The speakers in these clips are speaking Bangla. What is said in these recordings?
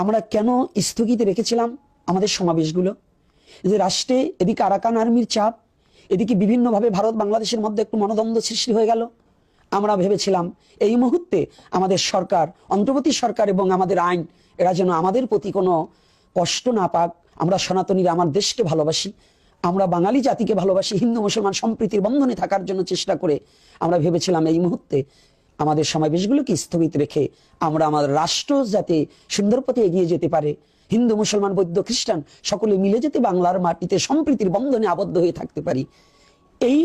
আমরা কেন স্থগিত রেখেছিলাম আমাদের সমাবেশগুলো? যে রাষ্ট্রে এদিকে আরাকান আর্মির চাপ, এদিকে বিভিন্নভাবে ভারত বাংলাদেশের মধ্যে একটু মনোদ্বন্দ্ব সৃষ্টি হয়ে গেল। আমরা ভেবেছিলাম এই মুহূর্তে আমাদের সরকার, অন্তর্বর্তী সরকার এবং আমাদের আইন, এরা যেন আমাদের প্রতি কোনো কষ্ট না পাক। আমরা সনাতনীরা আমার দেশকে ভালোবাসি। আমরা বাঙালি জাতিকে ভালোবাসি। হিন্দু, মুসলমান সম্প্রীতির বন্ধনে থাকার জন্য চেষ্টা করে আমরা ভেবেছিলাম এই মুহূর্তে আমাদের সমাবেশগুলোকে স্থগিত রেখে আমরা আমাদের রাষ্ট্র যাতে সুন্দর পথে এগিয়ে যেতে পারে। হিন্দু, মুসলমান, বৌদ্ধ, খ্রিস্টান সকলে মিলে যেতে বাংলার মাটিতে সম্প্রীতির বন্ধনে আবদ্ধ হয়ে থাকতে পারি। এই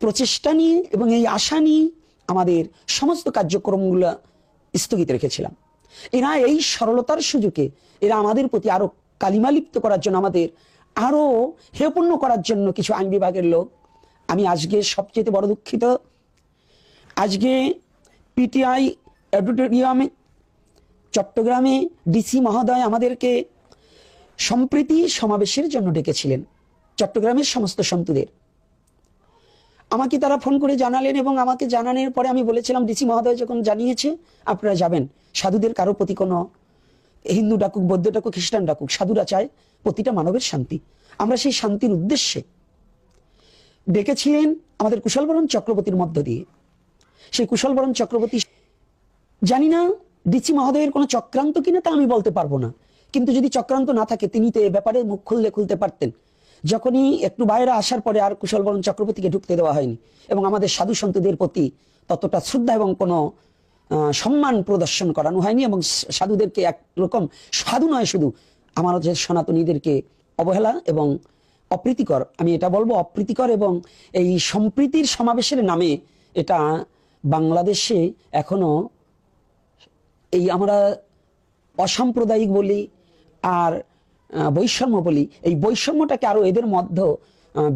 প্রচেষ্টা নিয়ে এবং এই আশা নিয়ে আমাদের সমস্ত কার্যক্রমগুলো স্থগিত রেখেছিলাম। এরা এই সরলতার সুযোগে এরা আমাদের প্রতি আরও কালিমালিপ্ত করার জন্য আমাদের আরও হেয়পূর্ণ করার জন্য কিছু আইন বিভাগের লোক। আমি আজকে সবচেয়ে বড় দুঃখিত আজকে পিটিআই অডিটোরিয়ামে চট্টগ্রামে ডিসি মহোদয় আমাদেরকে সম্প্রীতি সমাবেশের জন্য ডেকেছিলেন, চট্টগ্রামের সমস্ত সন্তুদের। আমাকে তারা ফোন করে জানালেন এবং আমাকে জানানোর পরে আমি বলেছিলাম, ডিসি মহোদয় যখন জানিয়েছে, আপনারা যাবেন। সাধুদের কারও প্রতি কোনো হিন্দু ডাকুক, বৌদ্ধ ডাকুক, খ্রিস্টান ডাকুক, সাধুরা চায় প্রতিটা মানবের শান্তি। আমরা সেই শান্তির উদ্দেশ্যে ডেকেছিলেন আমাদের কুশলবরণ চক্রবর্তীর মধ্য দিয়ে। সেই কুশলবরণ চক্রবর্তী জানি না ডিসি মহোদয়ের কোনো চক্রান্ত কিনা তা আমি বলতে পারব না। কিন্তু যদি চক্রান্ত না থাকে, তিনি তো এ ব্যাপারে মুখ খুললে খুলতে পারতেন। যখনই একটু বাইরে আসার পরে আর কুশলবরণ চক্রবর্তীকে ঢুকতে দেওয়া হয়নি এবং আমাদের সাধু সন্তদের প্রতি ততটা শ্রদ্ধা এবং কোনো সম্মান প্রদর্শন করানো হয়নি এবং সাধুদেরকে একরকম সাধু নয় শুধু, আমার যে সনাতনীদেরকে অবহেলা এবং অপ্রীতিকর, আমি এটা বলব অপ্রীতিকর এবং এই সম্প্রীতির সমাবেশের নামে এটা বাংলাদেশে এখনও এই আমরা অসাম্প্রদায়িক বলি আর বৈষম্য বলি, এই বৈষম্যটাকে আরও এদের মধ্যে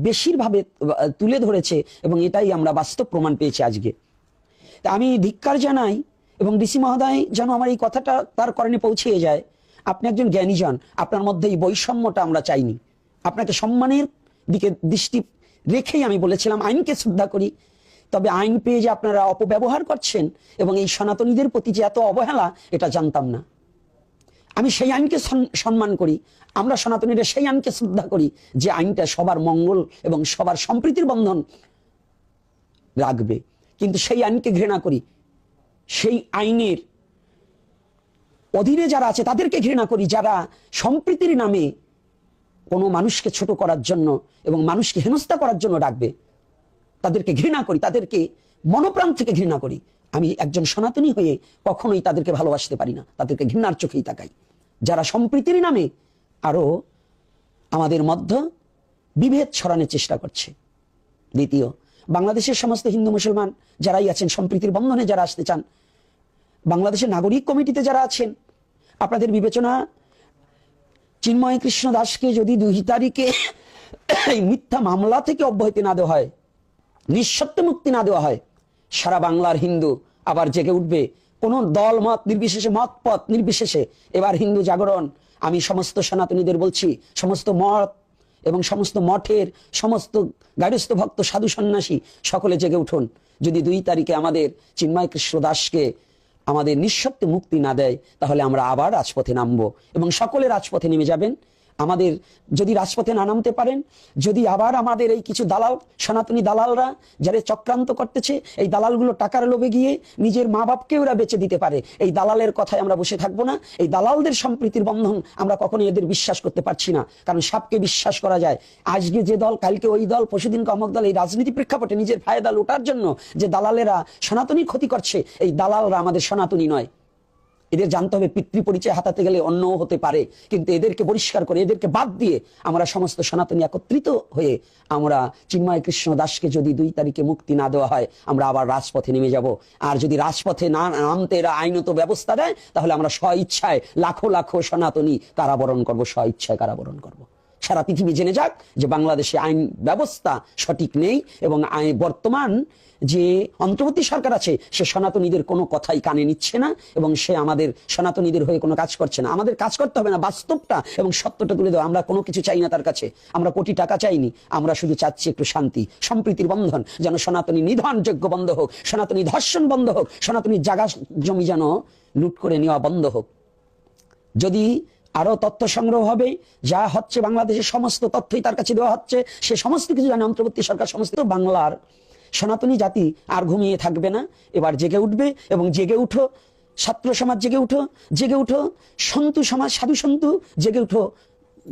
বেশিরভাবে তুলে ধরেছে এবং এটাই আমরা বাস্তব প্রমাণ পেয়েছি আজকে। তা আমি ধিক্কার জানাই এবং ডিসি মহোদয় যেন আমার এই কথাটা তার করণে পৌঁছিয়ে যায়। আপনি একজন জ্ঞানীজন আপনার মধ্যে এই বৈষম্যটা আমরা চাইনি। আপনাকে সম্মানের দিকে দৃষ্টি রেখেই আমি বলেছিলাম, আইনকে শ্রদ্ধা করি তবে আইন পেয়ে যে আপনারা অপব্যবহার করছেন এবং এই সনাতনীদের প্রতি যে এত অবহেলা, এটা জানতাম না। আমি সেই আইনকে সম্মান করি। আমরা সনাতনীরা সেই আইনকে শ্রদ্ধা করি যে আইনটা সবার মঙ্গল এবং সবার সম্প্রীতির বন্ধন রাখবে। কিন্তু সেই আইনকে ঘৃণা করি। সেই আইনের অধীনে যারা আছে, তাদেরকে ঘৃণা করি যারা সম্প্রীতির নামে কোনো মানুষকে ছোট করার জন্য এবং মানুষকে হেনস্থা করার জন্য ডাকবে তাদেরকে ঘৃণা করি, তাদেরকে মনোপ্রাণ থেকে ঘৃণা করি। আমি একজন সনাতনী হয়ে কখনোই তাদেরকে ভালোবাসতে পারি না, তাদেরকে ঘৃণার চোখেই তাকাই। যারা সম্প্রীতির নামে আরও আমাদের মধ্য বিভেদ ছড়ানোর চেষ্টা করছে। দ্বিতীয়, বাংলাদেশের সমস্ত হিন্দু মুসলমান যারাই আছেন, সম্প্রীতির বন্ধনে যারা আসতে চান, বাংলাদেশের নাগরিক কমিটিতে যারা আছেন, আপনাদের বিবেচনা চিন্ময় কৃষ্ণ দাসকে যদি দুই তারিখে এই মিথ্যা মামলা থেকে অব্যাহতি না দেওয়া হয় নিঃশর্ত মুক্তি না দেওয়া হয়। সারা বাংলার হিন্দু আবার জেগে উঠবে। কোন দল মত নির্বিশেষে, মত পথ নির্বিশেষে। এবার হিন্দু জাগরণ। আমি সমস্ত সনাতনীদের বলছি, সমস্ত মত এবং সমস্ত মঠের, সমস্ত গার্হস্থ ভক্ত, সাধু সন্ন্যাসী, সকলে জেগে উঠুন। যদি দুই তারিখে আমাদের চিন্ময় কৃষ্ণ দাসকে আমাদের নিঃশব্দে মুক্তি না দেয়, তাহলে আমরা আবার রাজপথে নামবো এবং সকলে রাজপথে নেমে যাবেন। আমাদের যদি রাজপথে না নামতে পারেন, যদি আবার আমাদের এই কিছু দালাল, সনাতনী দালালরা যারা চক্রান্ত করতেছে, এই দালালগুলো টাকার লোভে গিয়ে নিজের মা বাপকে ওরা বেঁচে দিতে পারে। এই দালালের কথায় আমরা বসে থাকব না। এই দালালদের সম্প্রীতির বন্ধন আমরা কখনো এদের বিশ্বাস করতে পারছি না। কারণ সাপকে বিশ্বাস করা যায়। আজকে যে দল, কালকে ওই দল পশুদিন অমক দল, এই রাজনীতি প্রেক্ষাপটে নিজের ফায়দা লোটার জন্য যে দালালেরা সনাতনী ক্ষতি করছে, এই দালালরা আমাদের সনাতনী নয়। এদের জানতে হবে পিতৃ পরিচয় হাতাতে গেলে অন্যও হতে পারে। কিন্তু এদেরকে পরিষ্কার করে, এদেরকে বাদ দিয়ে আমরা সমস্ত সনাতনী একত্রিত হয়ে আমরা চিন্ময় কৃষ্ণ দাসকে যদি দুই তারিখে মুক্তি না দেওয়া হয়, আমরা আবার রাজপথে নেমে যাব। আর যদি রাজপথে না নামতে এরা আইনত ব্যবস্থা দেয়, তাহলে আমরা স্ব ইচ্ছায় লাখো লাখো সনাতনী কারাবরণ করব স্ব ইচ্ছায় কারাবরণ করব। সারা পৃথিবী জেনে যাক যে বাংলাদেশে আইন ব্যবস্থা সঠিক নেই এবং আইন বর্তমান যে অন্তর্বর্তী সরকার আছে, সে সনাতনীদের কোনো কথাই কানে নিচ্ছে না এবং সে আমাদের সনাতনীদের হয়ে কোনো কাজ করছে না। আমাদের কাজ করতে হবে না, বাস্তবটা এবং সত্যটা তুলে দেওয়া আমরা কোনো কিছু চাই না তার কাছে। আমরা কোটি টাকা চাইনি, আমরা শুধু চাচ্ছি একটু শান্তি, সম্প্রীতির বন্ধন, যেন সনাতনী নিধন যোগ্য বন্ধ হোক, সনাতনী ধর্ষণ বন্ধ হোক, সনাতনী জাগা জমি যেন লুট করে নেওয়া বন্ধ হোক। যদি আরও তথ্য সংগ্রহ হবে যা হচ্ছে বাংলাদেশের সমস্ত তথ্যই তার কাছে দেওয়া হচ্ছে। সে সমস্ত কিছু জানে। অন্তর্বর্তী সরকার সমস্ত বাংলার সনাতনী জাতি আর ঘুমিয়ে থাকবে না। এবার জেগে উঠবে এবং জেগে উঠো। ছাত্র সমাজ জেগে উঠো। জেগে উঠো। সন্তু সমাজ, সাধু সন্তু, জেগে উঠো।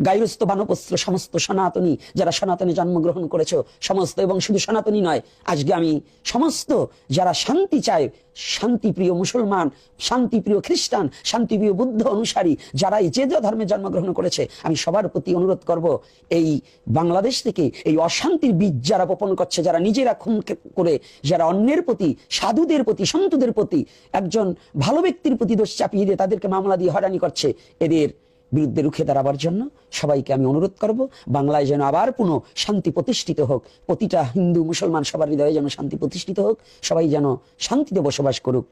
গাইরস্থ বানপস্ত্র সমস্ত সনাতনী, যারা সনাতনে জন্মগ্রহণ করেছ, সমস্ত এবং শুধু সনাতনী নয়, আজকে আমি সমস্ত যারা শান্তি চায়, শান্তিপ্রিয় মুসলমান, শান্তিপ্রিয় খ্রিস্টান, শান্তিপ্রিয় বুদ্ধ অনুসারী, যারা এই যে যে ধর্মে জন্মগ্রহণ করেছে, আমি সবার প্রতি অনুরোধ করব, এই বাংলাদেশ থেকে এই অশান্তির বীজ যারা বপন করছে, যারা নিজেরা খুন করে, যারা অন্যের প্রতি, সাধুদের প্রতি, সন্তুদের প্রতি, একজন ভালো ব্যক্তির প্রতি দোষ চাপিয়ে দিয়ে তাদেরকে মামলা দিয়ে হয়রানি করছে, এদের বিরুদ্ধে রুখে দাঁড়াবার জন্য সবাইকে আমি অনুরোধ করব, বাংলায় যেন আবার পুনঃ শান্তি প্রতিষ্ঠিত হোক। প্রতিটা হিন্দু মুসলমান সবার হৃদয়ে যেন শান্তি প্রতিষ্ঠিত হোক, সবাই যেন শান্তিতে বসবাস করুক।